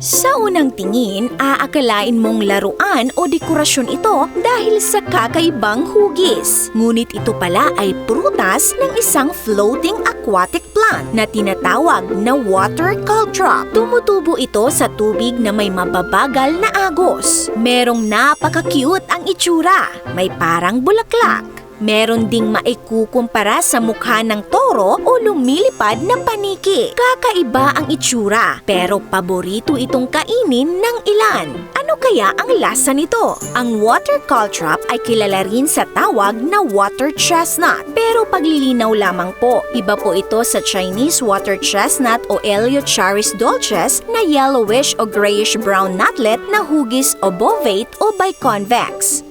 Sa unang tingin, aakalain mong laruan o dekorasyon ito dahil sa kakaibang hugis. Ngunit ito pala ay prutas ng isang floating aquatic plant na tinatawag na water caltrop. Tumutubo ito sa tubig na may mababagal na agos. Merong napaka-cute ang itsura. May parang bulaklak. Meron ding maikukumpara sa mukha ng toro o lumilipad na paniki. Kakaiba ang itsura, pero paborito itong kainin ng ilan. Ano kaya ang lasa nito? Ang water caltrop ay kilala rin sa tawag na water chestnut. Pero paglilinaw lamang po, iba po ito sa Chinese water chestnut o Eleucharis dolces na yellowish o grayish-brown nutlet na hugis o bovate o biconvex.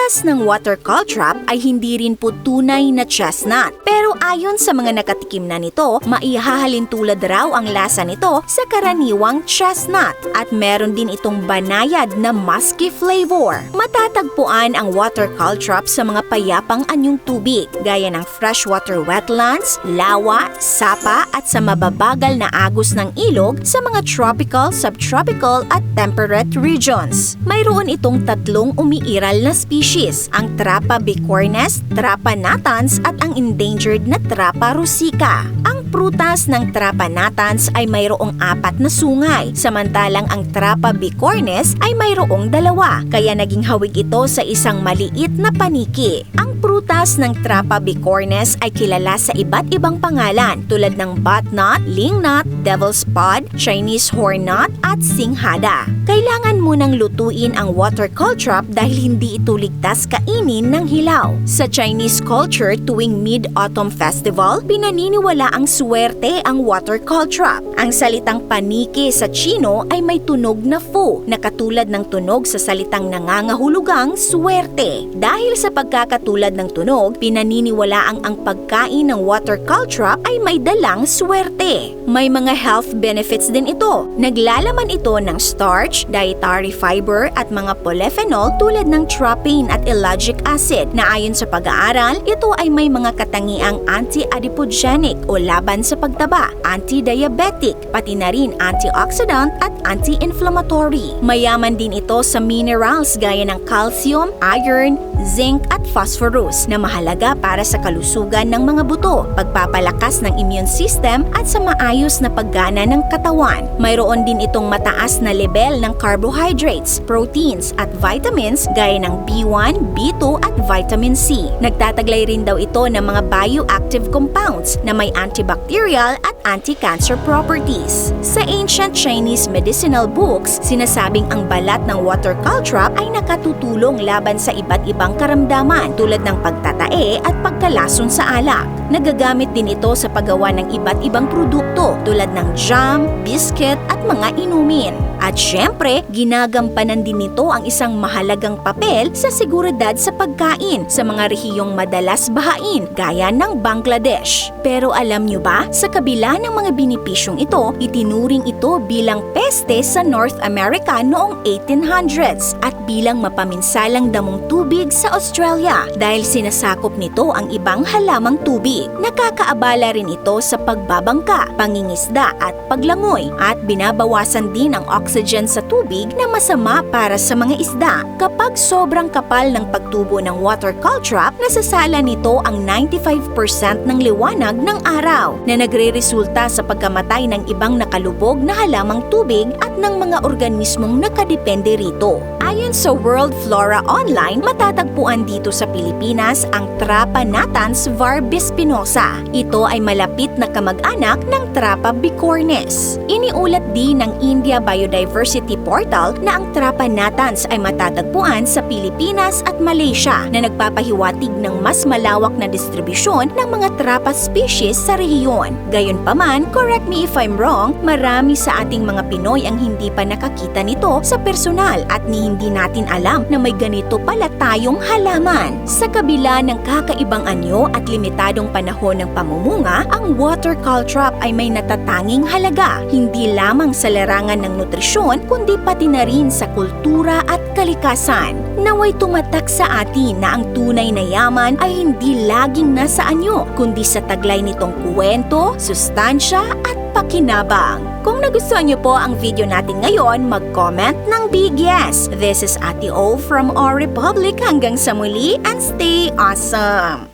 Prutas ng water caltrop ay hindi rin po tunay na chestnut. Pero ayon sa mga nakatikim na nito, maihahalin tulad raw ang lasa nito sa karaniwang chestnut at meron din itong banayad na musky flavor. Matatagpuan ang water caltrop sa mga payapang anyong tubig gaya ng freshwater wetlands, lawa, sapa at sa mababagal na agos ng ilog sa mga tropical, subtropical at temperate regions. Mayroon itong tatlong umiiral na species, ang Trapa bicornis, Trapa natans at ang endangered na Trapa rusica. Ang prutas ng Trapa natans ay mayroong apat na sungay, samantalang ang Trapa bicornis ay mayroong dalawa, kaya naging hawig ito sa isang maliit na paniki. Ang prutas ng Trapa bicornis ay kilala sa iba't ibang pangalan tulad ng buttnut, lingnut, devil's pod, Chinese horn nut at singhada. Kailangan munang lutuin ang water caltrop dahil hindi ito ligtas kainin ng hilaw. Sa Chinese culture tuwing Mid-Autumn Festival, pinaniniwala ang swerte ang water caltrop. Ang salitang paniki sa Chino ay may tunog na fu na katulad ng tunog sa salitang nangangahulugang swerte. Dahil sa pagkakatulad ng tunog, pinaniniwalaang ang pagkain ng water caltrop ay may dalang swerte. May mga health benefits din ito. Naglalaman ito ng starch, dietary fiber at mga polyphenol tulad ng tropane at ellagic acid na ayon sa pag-aaral, ito ay may mga katangiang anti-adipogenic o laban sa pagtaba, anti-diabetic, pati na rin antioxidant at anti-inflammatory. Mayaman din ito sa minerals gaya ng calcium, iron, zinc at phosphorus na mahalaga para sa kalusugan ng mga buto, pagpapalakas ng immune system at sa maayos na paggana ng katawan. Mayroon din itong mataas na level ng carbohydrates, proteins at vitamins gaya ng B1, B2 at vitamin C. Nagtataglay rin daw ito ng mga bioactive compounds na may antibacterial at anti-cancer properties. Sa ancient Chinese medicinal books, sinasabing ang balat ng water caltrop ay nakatutulong laban sa iba't ibang karamdaman tulad ng pagtatae at pagkalason sa alak. Nagagamit din ito sa paggawa ng iba't ibang produkto tulad ng jam, biscuit at mga inumin. At syempre, ginagampanan din nito ang isang mahalagang papel sa seguridad sa pagkain sa mga rehiyong madalas bahain gaya ng Bangladesh. Pero alam nyo ba, sa kabila ng mga binipisyong ito, itinuring ito bilang peste sa North America noong 1800s at bilang mapaminsalang damong tubig sa Australia dahil sinasakop nito ang ibang halamang tubig. Nakakaabala rin ito sa pagbabangka, pangingisda at paglangoy at binabawasan din ang oxygen sa tubig na masama para sa mga isda. Kapag sobrang kapal ng pagtubo ng water caltrop, nasasala nito ang 95% ng liwanag ng araw na nagre-resulta sa pagkamatay ng ibang nakalubog na halamang tubig at ng mga organismong nakadepende rito. Ayon sa World Flora Online, matatagpuan dito sa Pilipinas ang Trapa natans var bispinosa. Ito ay malapit na kamag-anak ng Trapa bicornis. Iniulat din ng India Biodiversity Portal na ang Trapa natans ay matatagpuan sa Pilipinas at Malaysia na nagpapahiwatig ng mas malawak na distribusyon ng mga Trapa species sa rehiyon. Gayunpaman, correct me if I'm wrong, marami sa ating mga Pinoy ang hindi pa nakakita nito sa personal at ni hindi natin alam na may ganito pala tayong halaman. Sa kabila ng kakaibang anyo at limitadong panahon ng pamumunga, ang water caltrop ay may natatanging halaga, hindi lamang sa larangan ng nutrisyon kundi pati na rin sa kultura at kalikasan. Naway tumatak sa atin na ang tunay na yaman ay hindi laging nasa anyo, kundi sa taglay nitong kwento, sustansya at kapakinabang. Kung nagustuhan niyo po ang video natin ngayon, mag-comment ng big yes. This is Ate O from Our Republic. Hanggang sa muli and stay awesome!